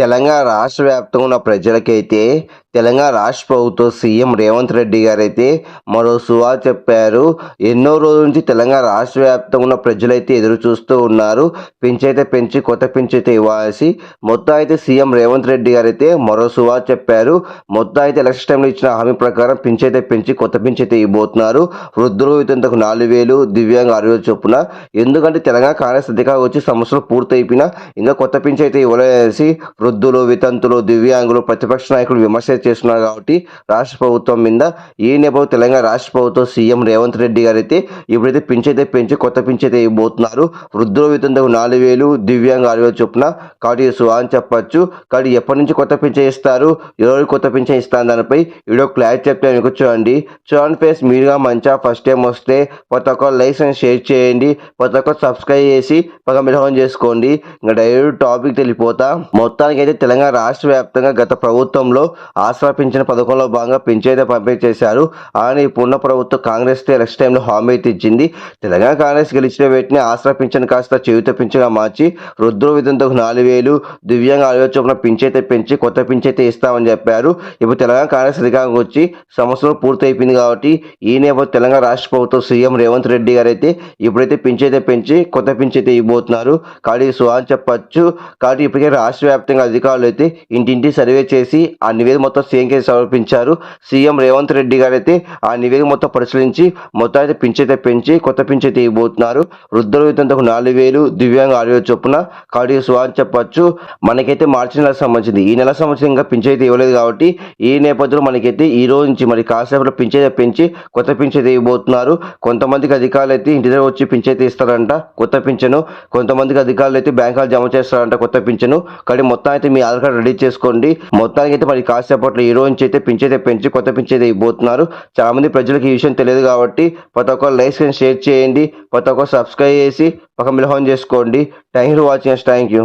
తెలంగాణ రాష్ట్ర వ్యాప్తంగా ఉన్న ప్రజలకైతే తెలంగాణ రాష్ట్ర ప్రభుత్వ సీఎం రేవంత్ రెడ్డి గారైతే మరో సువా చెప్పారు. ఎన్నో రోజుల నుంచి తెలంగాణ రాష్ట్ర వ్యాప్తంగా ఉన్న ప్రజలైతే ఎదురు చూస్తూ ఉన్నారు. పెంచైతే పెంచి కొత్త పెంచైతే ఇవ్వాల్సి మొత్తం అయితే సీఎం రేవంత్ రెడ్డి గారైతే మరో సువా చెప్పారు. మొత్తం అయితే ఎలక్షన్ టైంలో ఇచ్చిన హామీ ప్రకారం పెంచైతే పెంచి కొత్త పెంచైతే ఇవ్వబోతున్నారు. వృద్ధులు ఇతంతకు నాలుగు వేలు దివ్యాంగ ఆరు వేలు చొప్పున. ఎందుకంటే తెలంగాణ కాంగ్రెస్ అధికారం వచ్చి సంవత్సరం పూర్తయిపోయినా ఇంకా కొత్త పెంచైతే అయితే ఇవ్వలేసి వృద్ధులు వితంతులు దివ్యాంగులు ప్రతిపక్ష నాయకులు విమర్శ చేస్తున్నారు కాబట్టి రాష్ట్ర ప్రభుత్వం మీద ఈ నేపథ్యం తెలంగాణ రాష్ట్ర ప్రభుత్వం సీఎం రేవంత్ రెడ్డి గారు అయితే ఇప్పుడైతే పింఛైతే పెంచి కొత్త పింఛైతే ఇవ్వబోతున్నారు. వృద్ధులు వితంతుకు నాలుగు వేలు దివ్యాంగ ఆరు వేలు చొప్పున కాబట్టి సుహా అని చెప్పచ్చు. కాబట్టి ఎప్పటి నుంచి కొత్త పింఛన్ ఇస్తారు? ఎవరు కొత్త పింఛన్ ఇస్తాను దానిపై వీడియో క్లారిటీ చెప్తే మీకు చూడండి. చూడండి ఫేస్ మీరుగా మంచిగా ఫస్ట్ టైం వస్తే ప్రతి ఒక్క లైసెన్స్ షేర్ చేయండి. ప్రతి ఒక్క సబ్స్క్రైబ్ చేసి పక్క మిలహం చేసుకోండి. ఇంకా డైరెక్ట్ టాపిక్ తెలిపోతా. మొత్తానికి అయితే తెలంగాణ రాష్ట్ర వ్యాప్తంగా గత ప్రభుత్వంలో ఆసరా పింఛన్ పథకంలో భాగంగా పింఛైతే పంపిణీ చేశారు. అని పూర్ణ ప్రభుత్వం కాంగ్రెస్ నెక్స్ట్ టైంలో హామీ అయితే ఇచ్చింది. తెలంగాణ కాంగ్రెస్ గెలిచిన వెంటనే ఆసరా పింఛన్ కాస్త చేయుత పింఛన్గా మార్చి వృద్ధుల విధంతో నాలుగు వేలు దివ్యాంగ ఆలోచన చొప్పున పింఛైతే పెంచి కొత్త పింఛైతే ఇస్తామని చెప్పారు. ఇప్పుడు తెలంగాణ కాంగ్రెస్ అధికారం వచ్చి సంవత్సరం పూర్తి అయిపోయింది కాబట్టి ఈ నేపథ్యం తెలంగాణ రాష్ట్ర ప్రభుత్వం సీఎం రేవంత్ రెడ్డి గారు అయితే ఇప్పుడైతే పింఛైతే పెంచి కొత్త పింఛైతే ఇవ్వబోతున్నారు. కాబట్టి సుహాన్ చెప్పచ్చు. కాబట్టి ఇప్పటికే రాష్ట్ర వ్యాప్తంగా అధికారులు అయితే ఇంటింటి సర్వే చేసి ఆ నివేదిక మొత్తం సీఎంకి సమర్పించారు. సీఎం రేవంత్ రెడ్డి గారు అయితే ఆ నివేదిక మొత్తం పరిశీలించి మొత్తం అయితే పింఛైతే పెంచి కొత్త పింఛైతే ఇవ్వబోతున్నారు. వృద్ధుల వేతనకు నాలుగు వేలు దివ్యాంగ ఆరు వేలు చొప్పున కాబట్టి సుహాన్ అని చెప్పచ్చు. మనకైతే మార్చి నెల సంబంధించింది. ఈ నెల సంబంధించి ఇంకా పింఛైతే ఇవ్వలేదు కాబట్టి ఈ నేపథ్యంలో మనకైతే ఈ రోజు నుంచి మరి కాసేపట్లో పింఛైతే పెంచి కొత్త పింఛైతే ఇవ్వబోతున్నారు. కొంతమందికి అధికారులు అయితే ఇంటి దగ్గర వచ్చి పింఛైతే ఇస్తారంట కొత్త పింఛను. కొంతమందికి అధికారులు అయితే బ్యాంకులు జమ చేస్తారంట కొత్త పింఛను. కానీ మొత్తం అయితే మీ ఆధార్ కార్డు రెడీ చేసుకోండి. మొత్తానికి అయితే మరి కాసేపట్లో ఈ రోజు అయితే పింఛన్ అయితే పెంచి కొత్త పింఛన్ అయితే ఇవ్వబోతున్నారు. చాలా మంది ప్రజలకు ఈ విషయం తెలియదు కాబట్టి ప్రతి ఒక్క లైక్స్ అండ్ షేర్ చేయండి. ప్రతి ఒక్క సబ్స్క్రైబ్ చేసి ఒక మిలహం చేసుకోండి. Thank you for watching thank you.